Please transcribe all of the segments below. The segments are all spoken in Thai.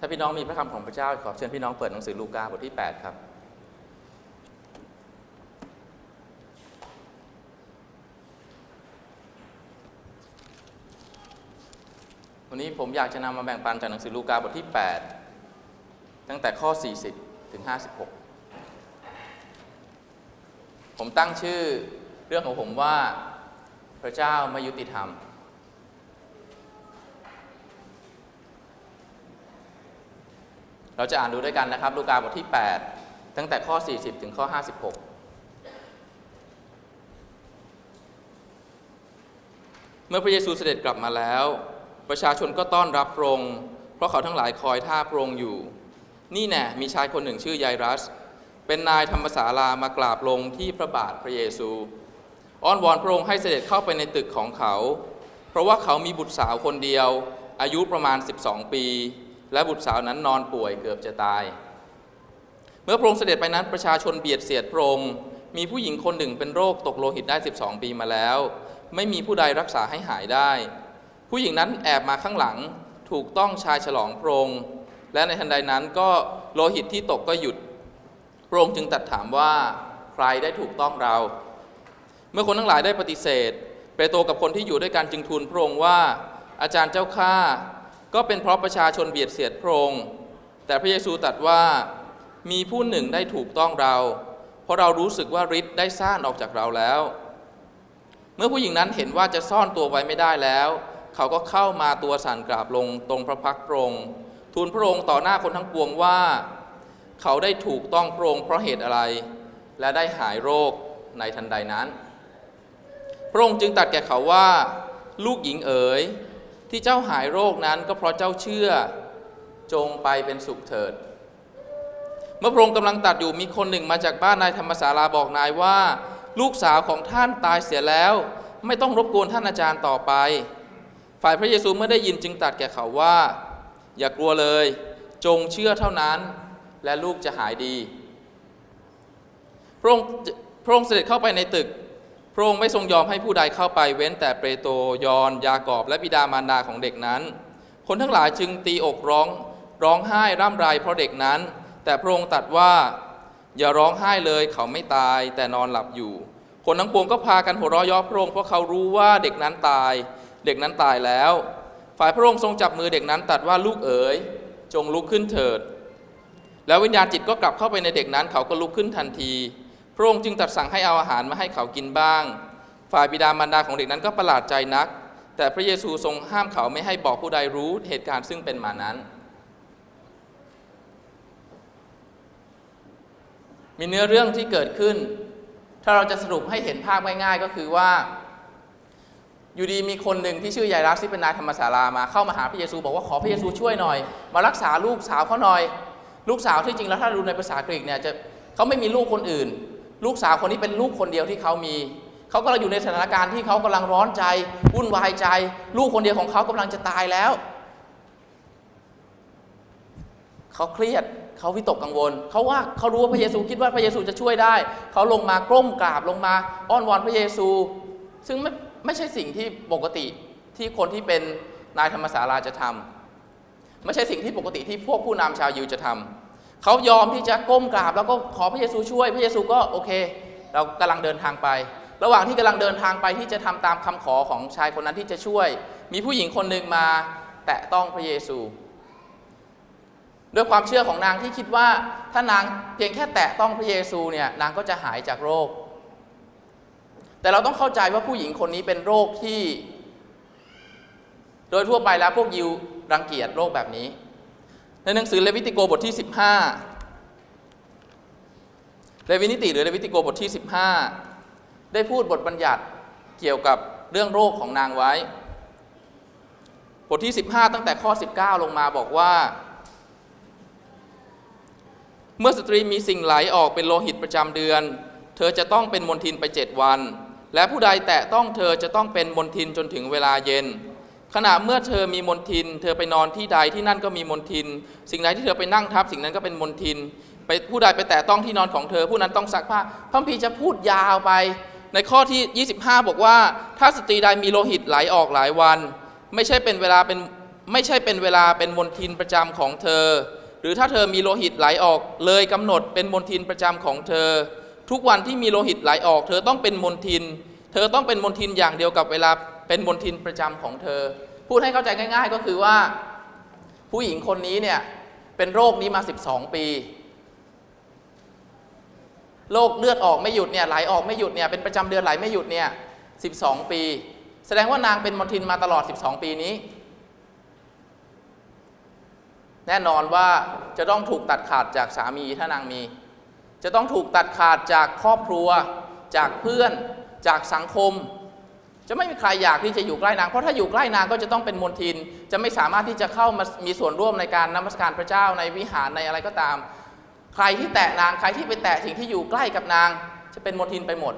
ถ้าพี่น้องมีพระคำของพระเจ้า ขอเชิญพี่น้องเปิดหนังสือลูกาบทที่ 8 ครับ วันนี้ผมอยากจะนำมาแบ่งปันจากหนังสือลูกาบทที่ 8 ตั้งแต่ข้อ 40 ถึง 56 ผมตั้งชื่อเรื่องของผมว่าพระเจ้าไม่ยุติธรรม เราจะอ่านดูด้วยกันนะครับ ลูกาบทที่ 8 ตั้งแต่ข้อ 40 ถึงข้อ 56เมื่อพระเยซูเสด็จกลับมาแล้ว ประชาชนก็ต้อนรับพระองค์เพราะเขาทั้งหลายคอยท่าพระองค์อยู่ นี่แน่มีชายคนหนึ่งชื่อไยรัส เป็นนายธรรมศาลามากราบลงที่พระบาทพระเยซู อ้อนวอนพระองค์ให้เสด็จเข้าไปในตึกของเขา เพราะว่าเขามีบุตรสาวคนเดียว อายุประมาณ 12 ปี และบุตรสาวนั้นนอนป่วยเกือบจะตาย เมื่อพระองค์เสด็จไปนั้นประชาชนเบียดเสียดพระองค์มีผู้หญิงคนหนึ่งเป็นโรคตกโลหิตได้ 12 ปีมาแล้ว ไม่มีผู้ใดรักษาให้หายได้ ผู้หญิงนั้นแอบมาข้างหลังถูกต้องชายฉลองพระองค์และในทันใดนั้นก็โลหิตที่ตกก็หยุดพระองค์จึงตัดถามว่าใครได้ถูกต้องเรา เมื่อคนทั้งหลายได้ปฏิเสธ เปโตรกับคนที่อยู่ด้วยกันจึงทูลพระองค์ว่า อาจารย์เจ้าข้า ก็เป็นเพราะประชาชนเบียดเสียดพระองค์ แต่พระเยซูตรัสว่ามีผู้หนึ่งได้ถูกต้องเรา เพราะเรารู้สึกว่าฤทธิ์ได้ซ่านออกจากเราแล้ว เมื่อผู้หญิงนั้นเห็นว่าจะซ่อนตัวไว้ไม่ได้แล้ว เขาก็เข้ามาตัวสั่นกราบลงตรงพระพักตร์พระองค์ทูลพระองค์ต่อหน้าคนทั้งปวงว่า เขาได้ถูกต้องพระองค์เพราะเหตุอะไร และได้หายโรคในทันใดนั้น พระองค์จึงตรัสแก่เขาว่า ลูกหญิงเอ๋ย ที่เจ้าหายโรคนั้นก็เพราะเจ้าเชื่อจงไปเป็นสุขเถิด เมื่อพระองค์กำลังตัดอยู่มีคนหนึ่งมาจากบ้านนายธรรมศาลาบอกนายว่า ลูกสาวของท่านตายเสียแล้ว ไม่ต้องรบกวนท่านอาจารย์ต่อไป ฝ่ายพระเยซูเมื่อได้ยินจึงตรัสแก่เขาว่า อย่ากลัวเลย จงเชื่อเท่านั้น และลูกจะหายดี พระองค์พระองค์เสด็จเข้าไปในตึก ระองค์ไม่ทรงยอมให้ผู้ใดเข้าไปเว้นแต่เปโตรยอนยากอบและบิดามารดาของเด็กนั้น คนทั้งหลายจึงตีอกร้องร้องไห้ร่ำไรเพราะเด็กนั้น แต่พระองค์ตรัสว่าอย่าร้องไห้เลยเขาไม่ตายแต่นอนหลับอยู่ คนทั้งปวงก็พากันหัวเราะย่อพระองค์เพราะเขารู้ว่าเด็กนั้นตาย เด็กนั้นตายแล้ว ฝ่ายพระองค์ทรงจับมือเด็กนั้นตรัสว่าลูกเอ๋ยจงลุกขึ้นเถิด แล้ววิญญาณจิตก็กลับเข้าไปในเด็กนั้นเขาก็ลุกขึ้นทันที พระองค์จึงตรัสสั่งให้เอาอาหารมาให้เขากินบ้าง ฝ่ายบิดามารดาของเด็กนั้นก็ประหลาดใจนัก แต่พระเยซูทรงห้ามเขาไม่ให้บอกผู้ใดรู้เหตุการณ์ซึ่งเป็นมานั้น มีเนื้อเรื่องที่เกิดขึ้น ถ้าเราจะสรุปให้เห็นภาพง่ายๆ ก็คือว่า อยู่ดีมีคนหนึ่งที่ชื่อยายรัสที่เป็นนายธรรมศาลามาเข้ามาหาพระเยซูบอกว่าขอพระเยซูช่วยหน่อย มารักษาลูกสาวเขาหน่อย ลูกสาวที่จริงแล้วถ้าดูในภาษากรีกเนี่ยจะเขาไม่มีลูกคนอื่น ลูกสาวคนนี้เป็นลูกคนเดียวที่เขามี เขากำลังอยู่ในสถานการณ์ที่เขากำลังร้อนใจวุ่นวายใจ ลูกคนเดียวของเขากำลังจะตายแล้ว เขาเครียดเขาวิตกกังวล เขาว่าเขารู้ว่าพระเยซูคิดว่าพระเยซูจะช่วยได้ เขาลงมากล้มกราบลงมา อ้อนวอนพระเยซู ซึ่งไม่ไม่ใช่สิ่งที่ปกติที่คนที่เป็นนายธรรมศาลาจะทำไม่ใช่สิ่งที่ปกติที่พวกผู้นำชาวยิวจะทำ เขายอมที่จะก้มกราบ แล้วก็ขอพระเยซูช่วย พระเยซูก็โอเค เรากำลังเดินทางไป ระหว่างที่กำลังเดินทางไปที่จะทำตามคำขอของชายคนนั้นที่จะช่วย มีผู้หญิงคนหนึ่งมาแตะต้องพระเยซู ด้วยความเชื่อของนางที่คิดว่าถ้านางเพียงแค่แตะต้องพระเยซูเนี่ยนางก็จะหายจากโรค แต่เราต้องเข้าใจว่าผู้หญิงคนนี้เป็นโรคที่ โดยทั่วไปแล้วพวกยิวรังเกียจโรคแบบนี้ ในหนังสือเลวิติโกบทที่ 15 เลวินิติหรือเลวิติโกบทที่ 15 ได้พูดบทบัญญัติเกี่ยวกับเรื่องโรคของนางไว้ บทที่ 15 ตั้งแต่ข้อ 19 ลงมาบอกว่า เมื่อสตรีมีสิ่งไหลออกเป็นโลหิตประจำเดือน เธอจะต้องเป็นมนทินไปเจ็ดวัน และผู้ใดแตะต้องเธอจะต้องเป็นมนทินจนถึงเวลาเย็น ขณะเมื่อเธอมีมนทิน เธอไปนอนที่ใดที่นั่นก็มีมนทิน สิ่งใดที่เธอไปนั่งทับ สิ่งนั้นก็เป็นมนทิน ไปผู้ใดไปแตะต้องที่นอนของเธอ ผู้นั้นต้องซักผ้าพระคัมภีร์จะพูดยาวไป ในข้อที่ 25 บอกว่า ถ้าสตรีใดมีโลหิตไหลออกหลายวัน ไม่ใช่เป็นเวลาเป็นไม่ใช่เป็นเวลาเป็นมนทินประจำของเธอ หรือถ้าเธอมีโลหิตไหลออก เลยกำหนดเป็นมนทินประจำของเธอ ทุกวันที่มีโลหิตไหลออก เธอต้องเป็นมนทิน เธอต้องเป็นมนทินอย่างเดียวกับเวลา เป็นมนทินประจำของเธอ พูดให้เข้าใจง่าย ๆ ก็คือว่า ผู้หญิงคนนี้เนี่ยเป็นโรคนี้มา 12 ปีโรคเลือดออกไม่หยุดเนี่ยไหลออกไม่หยุดเนี่ยเป็นประจำเดือนไหลไม่หยุดเนี่ย12 ปี แสดงว่านางเป็นมนทินมาตลอด 12 ปีนี้ แน่นอนว่าจะต้องถูกตัดขาดจากสามีถ้านางมี จะต้องถูกตัดขาดจากครอบครัว จากเพื่อน จากสังคม จะไม่มีใครอยากที่จะอยู่ใกล้นาง เพราะถ้าอยู่ใกล้นางก็จะต้องเป็นมนทิน จะไม่สามารถที่จะเข้ามามีส่วนร่วมในการนมัสการพระเจ้าในวิหารในอะไรก็ตาม ใครที่แตะนางใครที่ไปแตะสิ่งที่อยู่ใกล้กับนาง จะเป็นมนทินไปหมด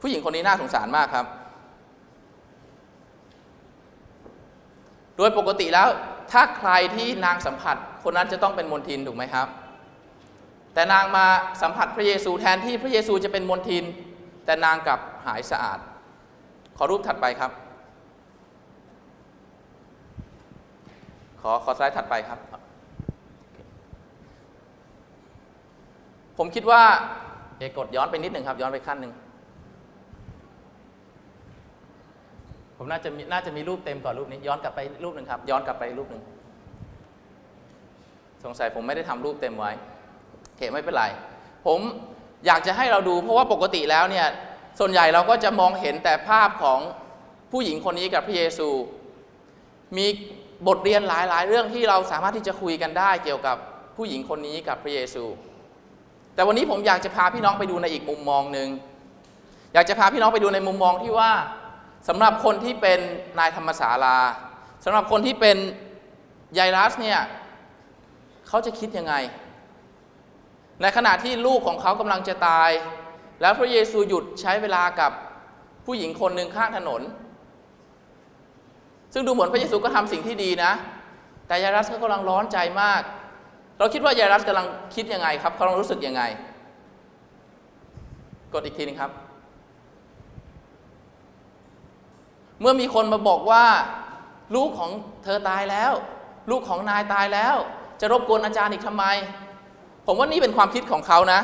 ผู้หญิงคนนี้น่าสงสารมากครับ โดยปกติแล้วถ้าใครที่นางสัมผัส คนนั้นจะต้องเป็นมนทินถูกไหมครับ แต่นางมาสัมผัสพระเยซูแทนที่พระเยซูจะเป็นมนทิน แต่นางกลับหายสะอาด ขอรูปถัดไปครับ ขอขอสไลด์ถัดไปครับ ผมคิดว่าเอกดย้อนไปนิดหนึ่งครับ ย้อนไปขั้นหนึ่งผมน่าจะมีน่าจะมีรูปเต็มก่อนรูปนี้ ย้อนกลับไปรูปหนึ่งครับ ย้อนกลับไปรูปหนึ่งสงสัยผมไม่ได้ทำรูปเต็มไว้โอเคไม่เป็นไร ผม อยากจะให้เราดูเพราะว่าปกติแล้วเนี่ยส่วนใหญ่เราก็จะมองเห็นแต่ภาพของผู้หญิงคนนี้กับพระเยซู มีบทเรียนหลาย ๆ เรื่องที่เราสามารถที่จะคุยกันได้เกี่ยวกับผู้หญิงคนนี้กับพระเยซู แต่วันนี้ผมอยากจะพาพี่น้องไปดูในอีกมุมมองหนึ่งอยากจะพาพี่น้องไปดูในมุมมองที่ว่าสำหรับคนที่เป็นนายธรรมศาลาสำหรับคนที่เป็นยายรัสเนี่ยเขาจะคิดยังไง ในขณะที่ลูกของเขากำลังจะตาย แล้วพระเยซูหยุดใช้เวลากับผู้หญิงคนหนึ่งข้างถนน ซึ่งดูเหมือนพระเยซูก็ทำสิ่งที่ดีนะ แต่ยารัสก็กำลังร้อนใจมาก เราคิดว่ายารัสกำลังคิดยังไงครับเขากำลังรู้สึกยังไง กดอีกทีนึงครับ เมื่อมีคนมาบอกว่า ลูกของเธอตายแล้ว ลูกของนายตายแล้ว จะรบกวนอาจารย์อีกทำไม ผมว่านี่เป็นความคิดของเขานะ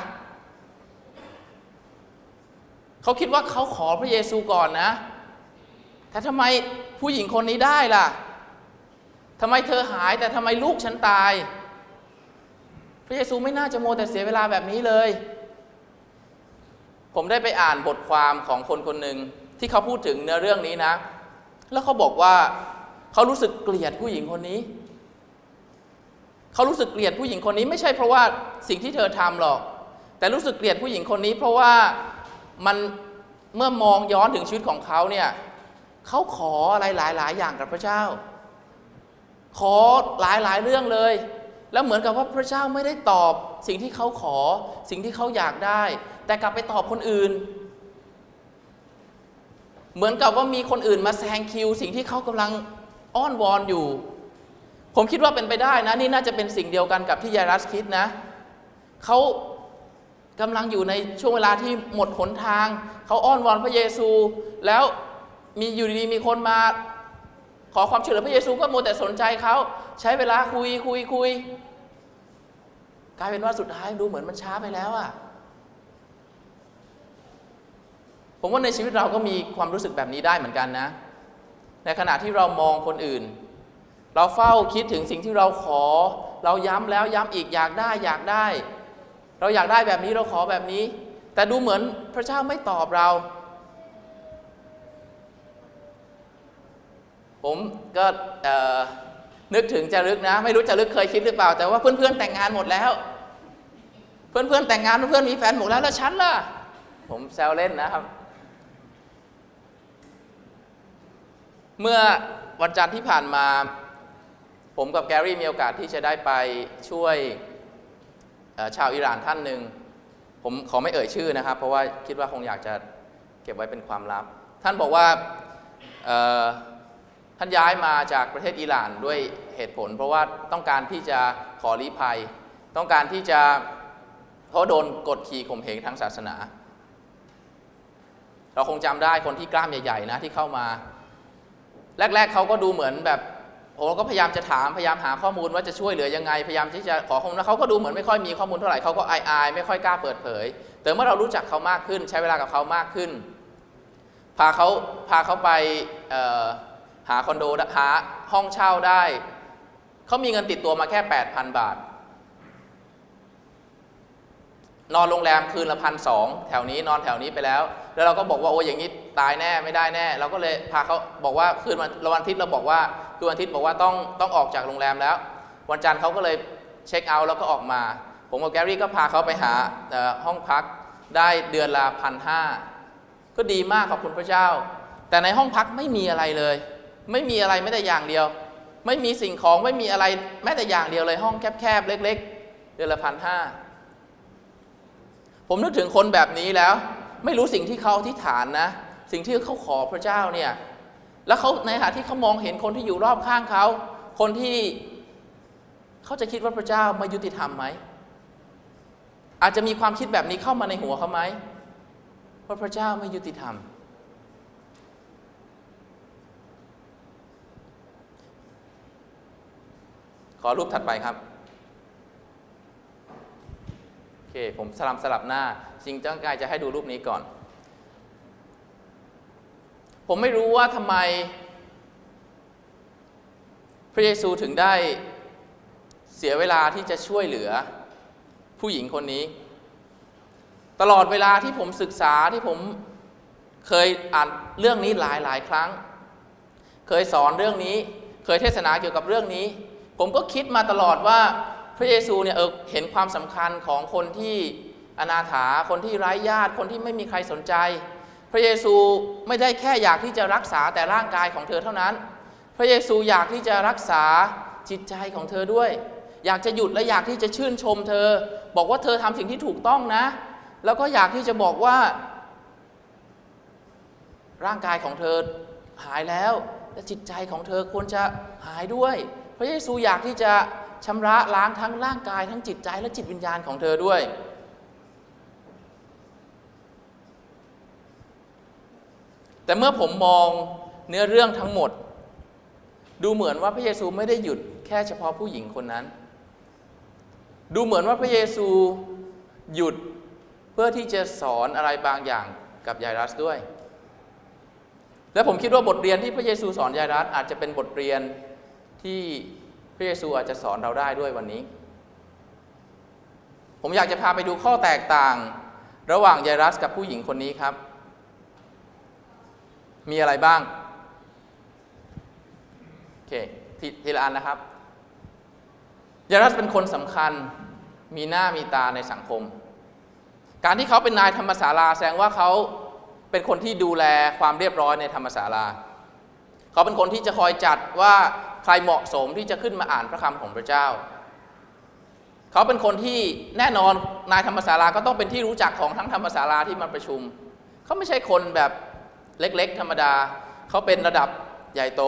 เขาคิดว่าเขาขอพระเยซูก่อนนะ แต่ทำไมผู้หญิงคนนี้ได้ล่ะทำไมเธอหายแต่ทำไมลูกฉันตาย พระเยซูไม่น่าจะโมแต่เสียเวลาแบบนี้เลย ผมได้ไปอ่านบทความของคนคนหนึ่งที่เขาพูดถึงเนื้อเรื่องนี้นะ แล้วเขาบอกว่าเขารู้สึกเกลียดผู้หญิงคนนี้ เขารู้สึกเกลียดผู้หญิงคนนี้ไม่ใช่เพราะว่าสิ่งที่เธอทำหรอก แต่รู้สึกเกลียดผู้หญิงคนนี้ เพราะว่ามันเมื่อมองย้อนถึงชีวิตของเขาเนี่ยเขาขออะไรหลาย ๆ อย่างกับพระเจ้า ขอหลาย ๆ เรื่องเลย แล้วเหมือนกับว่าพระเจ้าไม่ได้ตอบสิ่งที่เขาขอสิ่งที่เขาอยากได้ แต่กลับไปตอบคนอื่น เหมือนกับว่ามีคนอื่นมาแซงคิว สิ่งที่เขากำลังอ้อนวอนอยู่ ผมคิดว่าเป็นไปได้นะ นี่น่าจะเป็นสิ่งเดียวกันกับที่ยายรัสคิดนะเขากำลังอยู่ในช่วงเวลาที่หมดหนทาง เขาอ้อนวอนพระเยซู แล้วมีอยู่ดีๆมีคนมา ขอความช่วยเหลือพระเยซูก็โมแต่สนใจเขาใช้เวลาคุยคุยคุยกลายเป็นว่าสุดท้ายดูเหมือนมันช้าไปแล้วอะผมว่าในชีวิตเราก็มีความรู้สึกแบบนี้ได้เหมือนกันนะ ในขณะที่เรามองคนอื่น เราเฝ้าคิดถึงสิ่งที่เราขอ เราย้ำแล้วย้ำอีกอยากได้อยากได้ เราอยากได้แบบนี้เราขอแบบนี้ แต่ดูเหมือนพระเจ้าไม่ตอบเรา ผมก็นึกถึงจารึกนะ ไม่รู้จารึกเคยคิดหรือเปล่า แต่ว่าเพื่อนๆแต่งงานหมดแล้ว เพื่อนๆแต่งงานเพื่อนๆมีแฟนหมดแล้วแล้วฉันล่ะ ผมแซวเล่นนะครับ เมื่อวันจันทร์ที่ผ่านมา ผมกับแกรี่มีโอกาสที่จะได้ไปช่วยชาวอิหร่านท่านหนึ่ง ผมขอไม่เอ่ยชื่อนะครับ เพราะว่าคิดว่าคงอยากจะเก็บไว้เป็นความลับ ท่านบอกว่าท่านย้ายมาจากประเทศอิหร่านด้วยเหตุผล เพราะว่าต้องการที่จะขอลี้ภัย ต้องการที่จะเพราะโดนกดขี่ข่มเหงทางศาสนา เราคงจำได้คนที่กล้ามใหญ่ๆนะที่เข้ามา แรก ๆเขาก็ดูเหมือนแบบ ผมก็พยายามจะถามพยายามหาข้อมูลว่าจะช่วยเหลือยังไงพยายามที่จะขอข้อมูลแล้วเขาก็ดูเหมือนไม่ค่อยมีข้อมูลเท่าไหร่เขาก็อายอายไม่ค่อยกล้าเปิดเผย แต่เมื่อเรารู้จักเขามากขึ้น ใช้เวลากับเขามากขึ้น พาเขาพาเขาไปหาคอนโดหาห้องเช่าได้เขามีเงินติดตัวมาแค่ 8,000 บาท นอนโรงแรมคืนละพันสองแถวนี้นอนแถวนี้ไปแล้ว แล้วเราก็บอกว่าโอ้ยอย่างนี้ตายแน่ไม่ได้แน่ เราก็เลยพาเขาบอกว่าคืนวันวันอาทิตย์เราบอกว่าคือวันอาทิตย์บอกว่าต้องต้องออกจากโรงแรมแล้ว วันจันทร์เขาก็เลยเช็คเอาท์แล้วก็ออกมา ผมกับแกรี่ก็พาเขาไปหาห้องพักได้เดือนละพันห้าก็ดีมากขอบคุณพระเจ้า แต่ในห้องพักไม่มีอะไรเลย ไม่มีอะไรแม้แต่อย่างเดียว ไม่มีสิ่งของไม่มีอะไรแม้แต่อย่างเดียวเลยห้องแคบๆเล็ก ๆ เดือนละพันห้า ผมนึกถึงคนแบบนี้แล้ว ไม่รู้สิ่งที่เขาอธิษฐานนะ สิ่งที่เขาขอพระเจ้าเนี่ย แล้วเขาในขณะที่เขามองเห็นคนที่อยู่รอบข้างเขา คนที่เขาจะคิดว่าพระเจ้าไม่ยุติธรรมไหม อาจจะมีความคิดแบบนี้เข้ามาในหัวเขาไหมว่าพระเจ้าไม่ยุติธรรม ขอรูปถัดไปครับ โอ เค ผมสลับสลับหน้าจริงต้องการจะให้ดูรูปนี้ก่อน ผมไม่รู้ว่าทำไม พระเยซูถึงได้เสียเวลาที่จะช่วยเหลือผู้หญิงคนนี้ ตลอดเวลาที่ผมศึกษาที่ผมเคยอ่านเรื่องนี้หลายหลายครั้ง เคยสอนเรื่องนี้ เคยเทศนาเกี่ยวกับเรื่องนี้ ผมก็คิดมาตลอดว่า พระเยซูเนี่ยเออเห็นความสำคัญของคนที่อนาถาคนที่ไร้ญาติคนที่ไม่มีใครสนใจ พระเยซูไม่ได้แค่อยากที่จะรักษาแต่ร่างกายของเธอเท่านั้น พระเยซูอยากที่จะรักษาจิตใจของเธอด้วย อยากจะหยุดและอยากที่จะชื่นชมเธอ บอกว่าเธอทำสิ่งที่ถูกต้องนะ แล้วก็อยากที่จะบอกว่า ร่างกายของเธอหายแล้วและจิตใจของเธอควรจะหายด้วย พระเยซูอยากที่จะ ชำระล้างทั้งร่างกายทั้งจิตใจและจิตวิญญาณของเธอด้วย แต่เมื่อผมมองเนื้อเรื่องทั้งหมด ดูเหมือนว่าพระเยซูไม่ได้หยุดแค่เฉพาะผู้หญิงคนนั้น ดูเหมือนว่าพระเยซูหยุดเพื่อที่จะสอนอะไรบางอย่างกับยายรัสด้วย และผมคิดว่าบทเรียนที่พระเยซูสอนยายรัสอาจจะเป็นบทเรียนที่ พระเยซูอาจจะสอนเราได้ด้วยวันนี้ ผมอยากจะพาไปดูข้อแตกต่าง ระหว่างยายรัสกับผู้หญิงคนนี้ครับ มีอะไรบ้าง โอเคททีละอันนะครับยายรัสเป็นคนสำคัญ มีหน้ามีตาในสังคม การที่เขาเป็นนายธรรมศาลาแสดงว่าเขาเป็นคนที่ดูแลความเรียบร้อยในธรรมศาลา เขาเป็นคนที่จะคอยจัดว่าใครเหมาะสมที่จะขึ้นมาอ่านพระคำของพระเจ้า เขาเป็นคนที่แน่นอนนายธรรมศาลาก็ต้องเป็นที่รู้จักของทั้งธรรมศาลาที่มาประชุม เขาไม่ใช่คนแบบเล็กๆ ธรรมดา เขาเป็นระดับใหญ่โต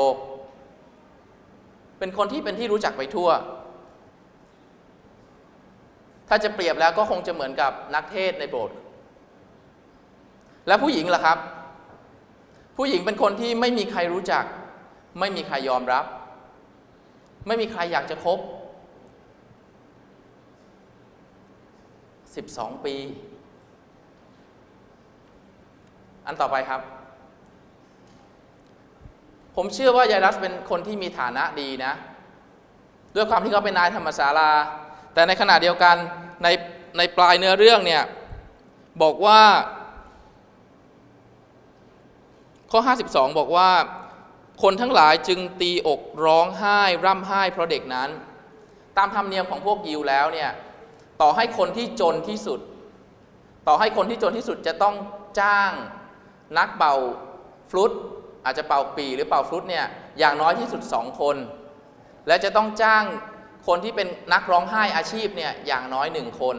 เป็นคนที่เป็นที่รู้จักไปทั่ว ถ้าจะเปรียบแล้วก็คงจะเหมือนกับนักเทศในโบสถ์แล้วผู้หญิงล่ะครับ ผู้หญิงเป็นคนที่ไม่มีใครรู้จัก ไม่มีใครยอมรับ ไม่มีใครอยากจะคบ12 ปี อันต่อไปครับ ผมเชื่อว่ายายรัสเป็นคนที่มีฐานะดีนะ ด้วยความที่เขาเป็นนายธรรมศาลา แต่ในขณะเดียวกันในในปลายเนื้อเรื่องเนี่ย บอกว่า ข้อ 52 บอกว่า คนทั้งหลายจึงตีอกร้องไห้ร่ำไห้เพราะเด็กนั้น ตามธรรมเนียมของพวกยิวแล้วเนี่ยต่อให้คนที่จนที่สุด ต่อให้คนที่จนที่สุดจะต้องจ้างนักเป่าฟลุตอาจจะเป่าปีหรือเป่าฟลุตเนี่ยอย่างน้อยที่สุดสองคน และจะต้องจ้างคนที่เป็นนักร้องไห้อาชีพเนี่ยอย่างน้อยหนึ่งคน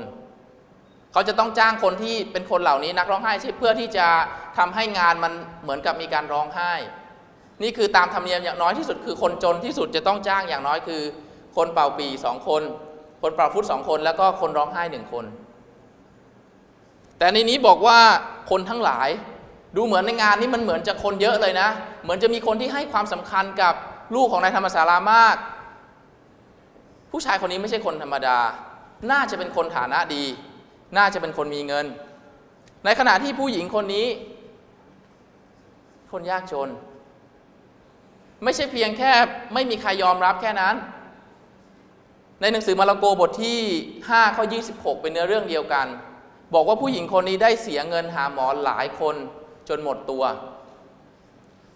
เขาจะต้องจ้างคนที่เป็นคนเหล่านี้นักร้องไห้ชีพเพื่อที่จะทำให้งานมันเหมือนกับมีการร้องไห้ นี่คือตามธรรมเนียมอย่างน้อยที่สุดคือคนจนที่สุดจะต้องจ้างอย่างน้อยคือ คนเป่าปีสองคน คนเป่าฟุตสองคน แล้วก็คนร้องไห้หนึ่งคน แต่ในนี้บอกว่าคนทั้งหลายดูเหมือนในงานนี้มันเหมือนจะคนเยอะเลยนะ เหมือนจะมีคนที่ให้ความสำคัญกับลูกของนายธรรมศาลามาก ผู้ชายคนนี้ไม่ใช่คนธรรมดา น่าจะเป็นคนฐานะดี น่าจะเป็นคนมีเงิน ในขณะที่ผู้หญิงคนนี้ คนยากจน ไม่ใช่เพียงแค่ไม่มีใครยอมรับแค่นั้น ในหนังสือมาระโกบทที่5ข้อ26 เป็นเนื้อเรื่องเดียวกัน บอกว่าผู้หญิงคนนี้ได้เสียเงินหาหมอหลายคนจนหมดตัว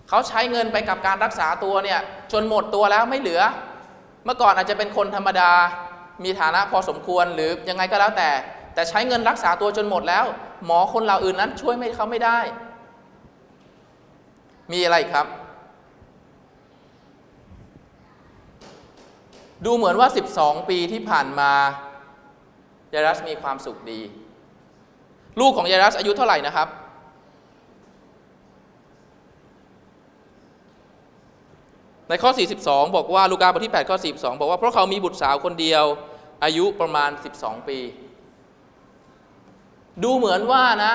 เขาใช้เงินไปกับการรักษาตัวเนี่ยจนหมดตัวแล้วไม่เหลือ เมื่อก่อนอาจจะเป็นคนธรรมดา มีฐานะพอสมควรหรือยังไงก็แล้วแต่ แต่ใช้เงินรักษาตัวจนหมดแล้ว หมอคนเหล่าอื่นนั้นช่วยไม่เขาไม่ได้ มีอะไรครับ ดูเหมือนว่า 12 ปีที่ผ่านมายารัสมีความสุขดี ลูกของยารัสอายุเท่าไหร่นะครับ ในข้อ 42 บอกว่าลูกาบทที่8ข้อ 42 บอกว่าเพราะเขามีบุตรสาวคนเดียวอายุประมาณ 12 ปี ดูเหมือนว่านะ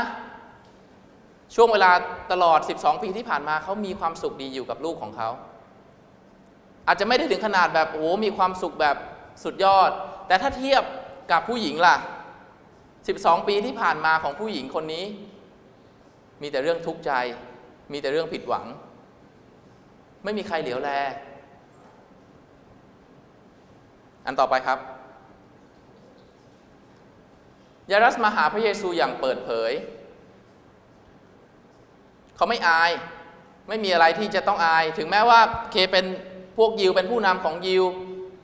ช่วงเวลาตลอด 12 ปีที่ผ่านมาเขามีความสุขดีอยู่กับลูกของเขา อาจจะไม่ได้ถึงขนาดแบบโอ้โหมีความสุขแบบสุดยอด แต่ถ้าเทียบกับผู้หญิงล่ะ 12 ปีที่ผ่านมาของผู้หญิงคนนี้ มีแต่เรื่องทุกข์ใจ มีแต่เรื่องผิดหวัง ไม่มีใครเหลียวแล อันต่อไปครับ ยารัสมาหาพระเยซูอย่างเปิดเผย เขาไม่อาย ไม่มีอะไรที่จะต้องอาย ถึงแม้ว่าเคเป็นพวกยิวเป็นผู้นำของยิว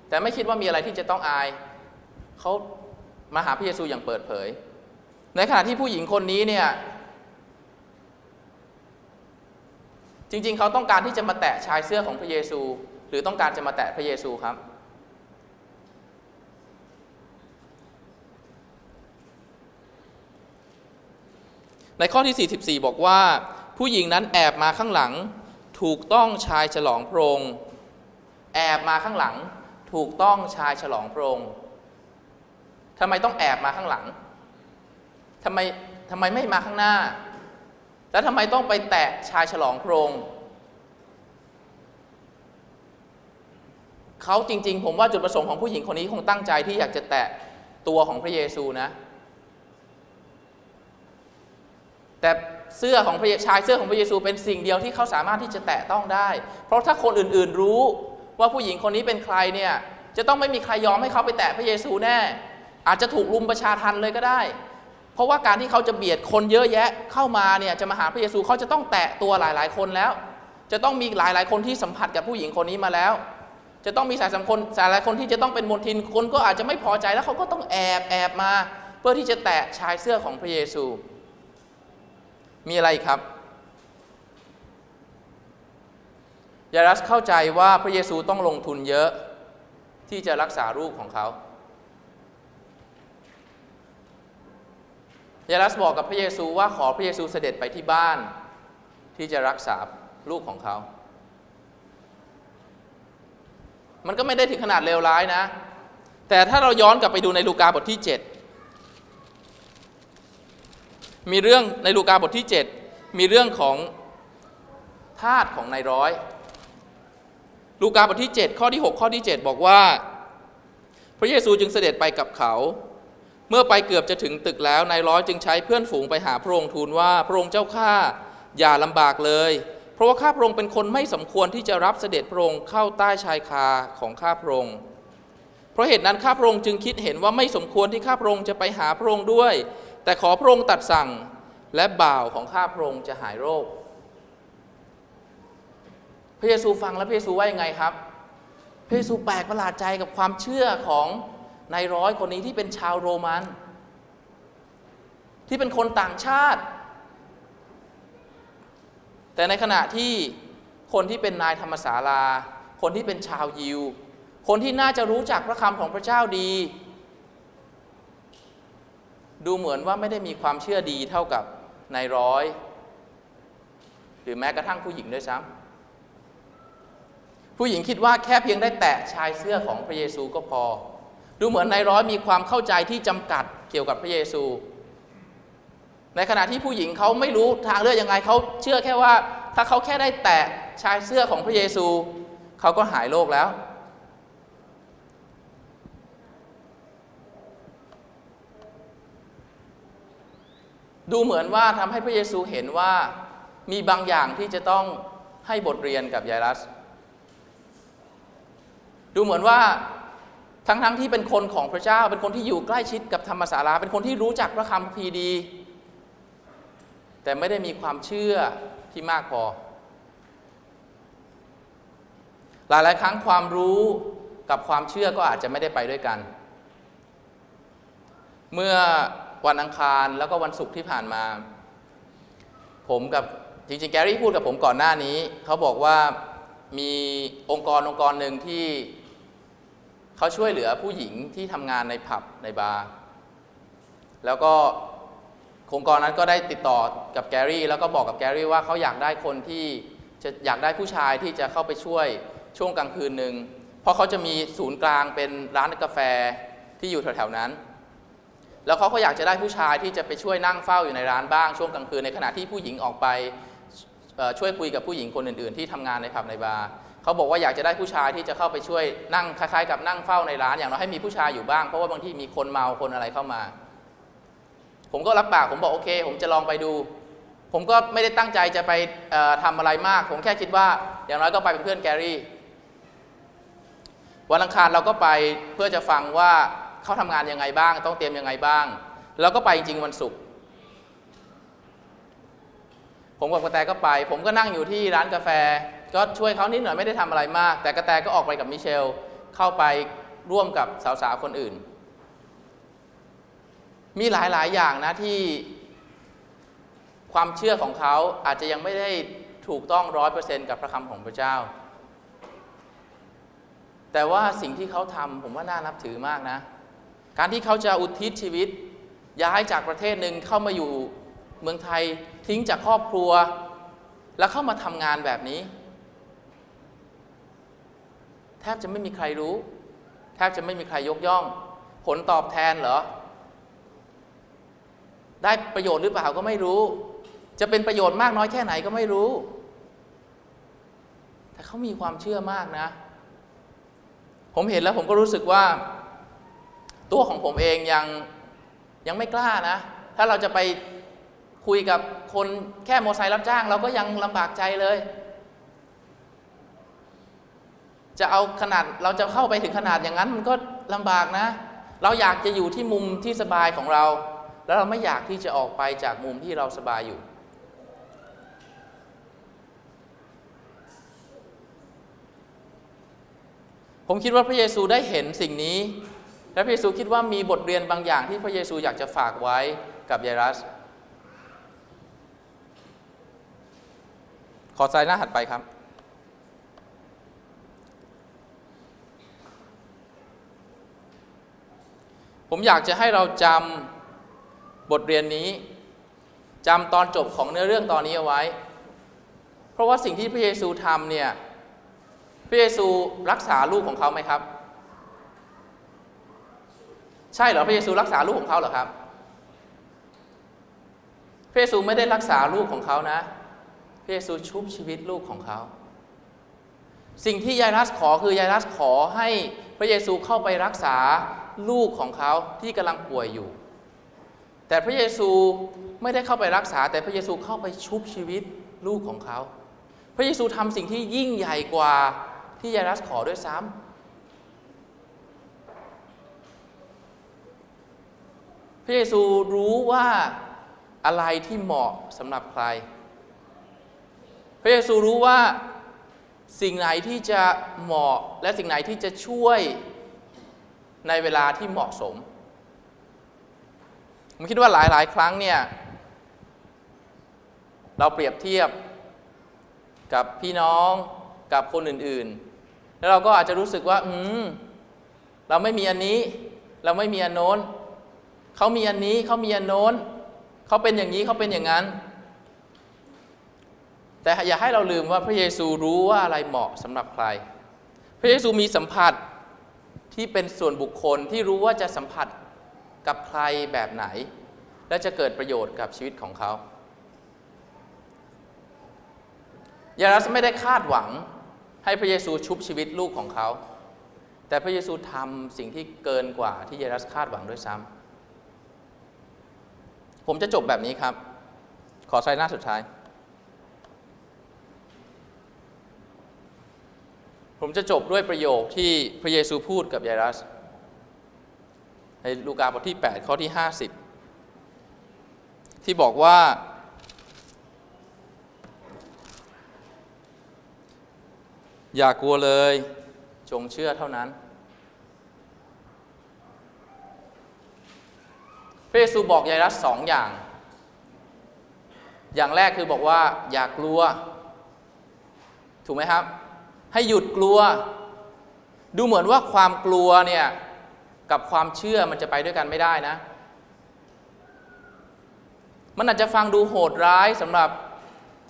แต่ไม่คิดว่ามีอะไรที่จะต้องอาย เขามาหาพระเยซูอย่างเปิดเผย ในขณะที่ผู้หญิงคนนี้เนี่ยจริงๆ เขาต้องการที่จะมาแตะชายเสื้อของพระเยซู หรือต้องการจะมาแตะพระเยซูครับ ในข้อที่ 44 บอกว่า ผู้หญิงนั้นแอบมาข้างหลัง ถูกต้องชายฉลองพระองค์แอบมาข้างหลัง ถูกต้องชายฉลองพระองค์ทำไมต้องแอบมาข้างหลังทำไมทำไมไม่มาข้างหน้า แล้วทำไมต้องไปแตะชายฉลองพระองค์เขาจริง ๆ ผมว่าจุดประสงค์ของผู้หญิงคนนี้คงตั้งใจที่อยากจะแตะตัวของพระเยซูนะ แต่เสื้อของพระเยชายเสื้อของพระเยซูเป็นสิ่งเดียวที่เขาสามารถที่จะแตะต้องได้ เพราะถ้าคนอื่นๆรู้ว่าผู้หญิงคนนี้เป็นใครเนี่ยจะต้องไม่มีใครยอมให้เขาไปแตะพระเยซูแน่ อาจจะถูกลุมประชาทันเลยก็ได้ เพราะว่าการที่เขาจะเบียดคนเยอะแยะเข้ามาเนี่ยจะมาหาพระเยซูเขาจะต้องแตะตัวหลายๆ คนแล้ว จะต้องมีหลายๆ คนที่สัมผัสกับผู้หญิงคนนี้มาแล้ว จะต้องมีสายสัมคนสายหลายคนที่จะต้องเป็นมนทินคนก็อาจจะไม่พอใจแล้วเขาก็ต้องแอบแอบมา เพื่อที่จะแตะชายเสื้อของพระเยซู มีอะไรครับยารัสเข้าใจว่าพระเยซูต้องลงทุนเยอะที่จะรักษาลูกของเขายารัสบอกกับพระเยซูว่าขอพระเยซูเสด็จไปที่บ้าน ที่จะรักษาลูกของเขา มันก็ไม่ได้ถึงขนาดเลวร้ายนะ แต่ถ้าเราย้อนกลับไปดูในลูกาบทที่ 7 มีเรื่องในลูกาบทที่ 7 มีเรื่องของทาสของนายร้อย ลูกาบทที่ 7 ข้อที่ 6 ข้อที่ 7 บอกว่า พระเยซูจึงเสด็จไปกับเขา เมื่อไปเกือบจะถึงตึกแล้วนายร้อยจึงใช้เพื่อนฝูงไปหาพระองค์ทูลว่าพระองค์เจ้าข้าอย่าลำบากเลย เพราะว่าข้าพระองค์เป็นคนไม่สมควรที่จะรับเสด็จพระองค์เข้าใต้ชายคาของข้าพระองค์เพราะเหตุนั้นข้าพระองค์จึงคิดเห็นว่าไม่สมควรที่ข้าพระองค์จะไปหาพระองค์ด้วย แต่ขอพระองค์ตัดสั่งและบ่าวของข้าพระองค์จะหายโรค พระเยซูฟังแล้วพระเยซูว่ายังไงครับ พระเยซูแปลกประหลาดใจกับความเชื่อของนายร้อยคนนี้ที่เป็นชาวโรมัน ที่เป็นคนต่างชาติ แต่ในขณะที่คนที่เป็นนายธรรมศาลา คนที่เป็นชาวยิว คนที่น่าจะรู้จักพระคำของพระเจ้าดี ดูเหมือนว่าไม่ได้มีความเชื่อดีเท่ากับนายร้อย หรือแม้กระทั่งผู้หญิงด้วยซ้ำผู้หญิงคิดว่าแค่เพียงได้แตะชายเสื้อของพระเยซูก็พอ ดูเหมือนนายร้อยมีความเข้าใจที่จำกัดเกี่ยวกับพระเยซู ในขณะที่ผู้หญิงเขาไม่รู้ทางเลือกยังไงเขาเชื่อแค่ว่า ถ้าเขาแค่ได้แตะชายเสื้อของพระเยซูเขาก็หายโรคแล้ว ดูเหมือนว่าทำให้พระเยซูเห็นว่ามีบางอย่างที่จะต้องให้บทเรียนกับยายรัส ดูเหมือนว่าทั้งๆทที่เป็นคนของพระเจ้า เป็นคนที่อยู่ใกล้ชิดกับธรรมศาลา เป็นคนที่รู้จักพระคำพีดี แต่ไม่ได้มีความเชื่อที่มากพอ หลายๆครั้งความรู้กับความเชื่อก็อาจจะไม่ได้ไปด้วยกัน เมื่อ วันอังคารแล้วก็วันศุกร์ที่ผ่านมา ผมกับจริงๆแกรี่พูดกับผมก่อนหน้านี้ เขาบอกว่ามีองค์กรองค์กรหนึ่งที่เขาช่วยเหลือผู้หญิงที่ทำงานในผับในบาร์แล้วก็องค์กรนั้นก็ได้ติดต่อกับแกรี่แล้วก็บอกกับแกรี่ว่าเขาอยากได้คนที่จะอยากได้ผู้ชายที่จะเข้าไปช่วยช่วงกลางคืนหนึ่งเพราะเขาจะมีศูนย์กลางเป็นร้านกาแฟที่อยู่แถวๆนั้น แล้วเขาก็อยากจะได้ผู้ชายที่จะไปช่วยนั่งเฝ้าอยู่ในร้านบ้างช่วงกลางคืนในขณะที่ผู้หญิงออกไปช่วยคุยกับผู้หญิงคนอื่น ๆ ที่ทำงานในผับในบาร์เขาบอกว่าอยากจะได้ผู้ชายที่จะเข้าไปช่วยนั่งคล้ายๆ กับนั่งเฝ้าในร้านอย่างน้อยให้มีผู้ชายอยู่บ้างเพราะว่าบางทีมีคนเมาคนอะไรเข้ามา ผมก็รับปากผมบอกโอเค ผมจะลองไปดู ผมก็ไม่ได้ตั้งใจจะไปเอ่อทำอะไรมาก ผมแค่คิดว่าอย่างน้อยก็ไปเป็นเพื่อนแกรี่วันอังคารเราก็ไปเพื่อจะฟังว่า เขาทำงานยังไงบ้าง ต้องเตรียมยังไงบ้าง แล้วก็ไปจริงๆวันศุกร์ผมกับกระแตก็ไป ผมก็นั่งอยู่ที่ร้านกาแฟ ก็ช่วยเขานิดหน่อยไม่ได้ทำอะไรมาก แต่กระแตก็ออกไปกับมิเชล เข้าไปร่วมกับสาวๆคนอื่น มีหลายๆอย่างนะที่ความเชื่อของเขาอาจจะยังไม่ได้ถูกต้องร้อยเปอร์เซ็นต์กับพระคำของพระเจ้า แต่ว่าสิ่งที่เขาทำผมว่าน่านับถือมากนะ การที่เขาจะอุทิศชีวิต ย้ายจากประเทศหนึ่งเข้ามาอยู่เมืองไทยทิ้งจากครอบครัว แล้วเข้ามาทำงานแบบนี้ แทบจะไม่มีใครรู้ แทบจะไม่มีใครยกย่อง ผลตอบแทนเหรอ ได้ประโยชน์หรือเปล่าก็ไม่รู้ จะเป็นประโยชน์มากน้อยแค่ไหนก็ไม่รู้ แต่เขามีความเชื่อมากนะ ผมเห็นแล้วผมก็รู้สึกว่า ตัวของผมเองยังยังไม่กล้านะ ถ้าเราจะไปคุยกับคนแค่มอไซค์รับจ้าง เราก็ยังลำบากใจเลย จะเอาขนาดเราจะเข้าไปถึงขนาดอย่างนั้นมันก็ลำบากนะ เราอยากจะอยู่ที่มุมที่สบายของเรา แล้วเราไม่อยากที่จะออกไปจากมุมที่เราสบายอยู่ ผมคิดว่าพระเยซูได้เห็นสิ่งนี้ และพระเยซูคิดว่ามีบทเรียนบางอย่างที่พระเยซูอยากจะฝากไว้กับยายรัส ขอสไลด์หน้าถัดไปครับ ผมอยากจะให้เราจำบทเรียนนี้จำตอนจบของเนื้อเรื่องตอนนี้เอาไว้ เพราะว่าสิ่งที่พระเยซูทำเนี่ย พระเยซูรักษาลูกของเขาไหมครับ ใช่เหรอพระเยซูรักษาลูกของเขาเหรอครับ พระเยซูไม่ได้รักษาลูกของเขานะ พระเยซูชุบชีวิตลูกของเขา สิ่งที่ยายรัสขอคือยายรัสขอให้พระเยซูเข้าไปรักษาลูกของเขาที่กำลังป่วยอยู่ แต่พระเยซูไม่ได้เข้าไปรักษา แต่พระเยซูเข้าไปชุบชีวิตลูกของเขา พระเยซูทำสิ่งที่ยิ่งใหญ่กว่าที่ยายรัสขอด้วยซ้ำ พระเยซูรู้ว่าอะไรที่เหมาะสำหรับใคร พระเยซูรู้ว่าสิ่งไหนที่จะเหมาะและสิ่งไหนที่จะช่วยในเวลาที่เหมาะสม ผมคิดว่าหลาย ๆ ครั้งเนี่ย เราเปรียบเทียบกับพี่น้องกับคนอื่น ๆ แล้วเราก็อาจจะรู้สึกว่า อืม เราไม่มีอันนี้ เราไม่มีอันโน้น เขามีอันนี้เขามีอันโน้นเขาเป็นอย่างนี้เขาเป็นอย่างนั้น แต่อย่าให้เราลืมว่าพระเยซูรู้ว่าอะไรเหมาะสำหรับใคร พระเยซูมีสัมผัสที่เป็นส่วนบุคคลที่รู้ว่าจะสัมผัสกับใครแบบไหน และจะเกิดประโยชน์กับชีวิตของเขายารัสไม่ได้คาดหวังให้พระเยซูชุบชีวิตลูกของเขา แต่พระเยซูทำสิ่งที่เกินกว่าที่ยารัสคาดหวังด้วยซ้ำ ผมจะจบแบบนี้ครับ ขอสไลด์หน้าสุดท้าย ผมจะจบด้วยประโยคที่พระเยซูพูดกับยายรัส ในลูกาบทที่ 8 ข้อที่ 50 ที่บอกว่า อย่ากลัวเลย จงเชื่อเท่านั้น พระเยซูบอกยายรัสสองอย่าง อย่างแรกคือบอกว่าอย่ากลัว ถูกไหมครับ ให้หยุดกลัว ดูเหมือนว่าความกลัวเนี่ยกับความเชื่อมันจะไปด้วยกันไม่ได้นะ มันอาจจะฟังดูโหดร้ายสำหรับ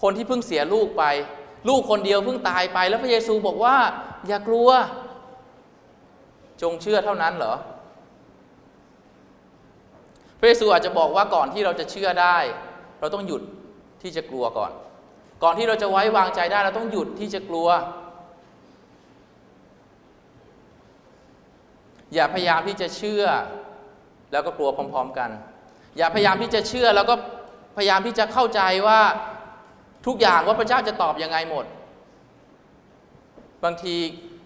คนที่เพิ่งเสียลูกไป ลูกคนเดียวเพิ่งตายไป แล้วพระเยซูบอกว่า อย่ากลัว จงเชื่อเท่านั้นเหรอ ระเยซูอาจจะบอกว่าก่อนที่เราจะเชื่อได้ เราต้องหยุดที่จะกลัวก่อน ก่อนที่เราจะไว้วางใจได้ เราต้องหยุดที่จะกลัว อย่าพยายามที่จะเชื่อ แล้วก็กลัวพร้อม ๆกัน อย่าพยายามที่จะเชื่อแล้วก็พยายามที่จะเข้าใจว่าทุกอย่างว่าพระเจ้าจะตอบยังไงหมด บางที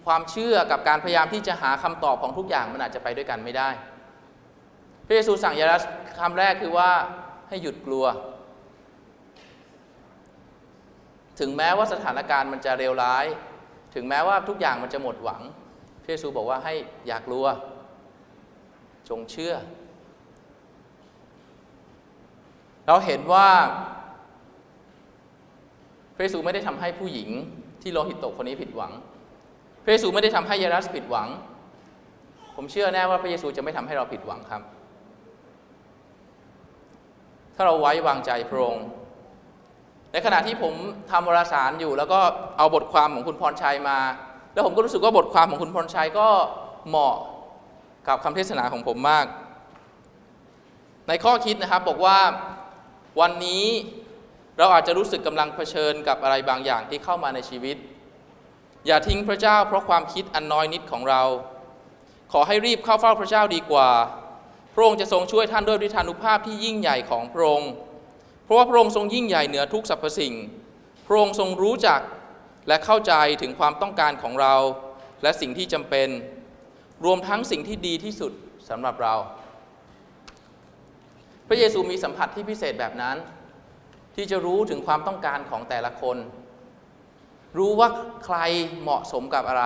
ความเชื่อกับการพยายามที่จะหาคำตอบของทุกอย่างมันอาจจะไปด้วยกันไม่ได้ พระเยซูสั่งยารัสคำแรกคือว่าให้หยุดกลัว ถึงแม้ว่าสถานการณ์มันจะเลวร้าย ถึงแม้ว่าทุกอย่างมันจะหมดหวัง พระเยซูบอกว่าให้อยากลัว จงเชื่อ เราเห็นว่า พระเยซูไม่ได้ทำให้ผู้หญิงที่โลหิตตกคนนี้ผิดหวัง พระเยซูไม่ได้ทำให้ยารัสผิดหวัง ผมเชื่อแน่ว่าพระเยซูจะไม่ทำให้เราผิดหวังครับ ถ้าเราไว้วางใจพระองค์ ในขณะที่ผมทำวารสารอยู่ แล้วก็เอาบทความของคุณพรชัยมา แล้วผมก็รู้สึกว่าบทความของคุณพรชัยก็เหมาะกับคำเทศนาของผมมาก ในข้อคิดนะครับบอกว่าวันนี้เราอาจจะรู้สึกกำลังเผชิญกับอะไรบางอย่างที่เข้ามาในชีวิต อย่าทิ้งพระเจ้าเพราะความคิดอันน้อยนิดของเรา ขอให้รีบเข้าเฝ้าพระเจ้าดีกว่า ระองค์จะทรงช่วยท่านด้วยฤทธานุภาพที่ยิ่งใหญ่ของพระองค์ เพราะว่าพระองค์ทรงยิ่งใหญ่เหนือทุกสรรพสิ่ง พระองค์ทรงรู้จักและเข้าใจถึงความต้องการของเรา และสิ่งที่จำเป็น รวมทั้งสิ่งที่ดีที่สุดสำหรับเรา พระเยซูมีสัมผัสที่พิเศษแบบนั้น ที่จะรู้ถึงความต้องการของแต่ละคน รู้ว่าใครเหมาะสมกับอะไร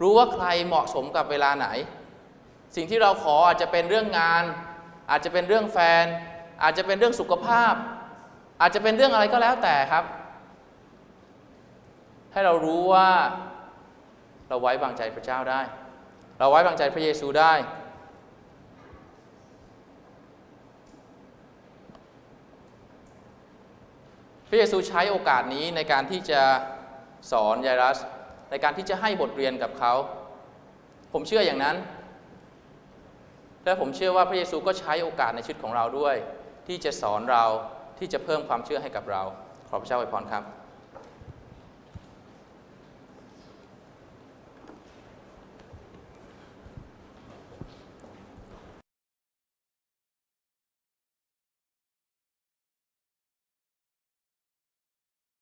รู้ว่าใครเหมาะสมกับเวลาไหน สิ่งที่เราขออาจจะเป็นเรื่องงาน อาจจะเป็นเรื่องแฟน อาจจะเป็นเรื่องสุขภาพ อาจจะเป็นเรื่องอะไรก็แล้วแต่ครับ ให้เรารู้ว่าเราไว้วางใจพระเจ้าได้ เราไว้วางใจพระเยซูได้ พระเยซูใช้โอกาสนี้ในการที่จะสอนยายรัส ในการที่จะให้บทเรียนกับเขา ผมเชื่ออย่างนั้น และผมเชื่อว่าพระเยซูก็ใช้โอกาสในชีวิตของเราด้วย ที่จะสอนเราที่จะเพิ่มความเชื่อให้กับเรา ขอพระเจ้าอวยพรครับ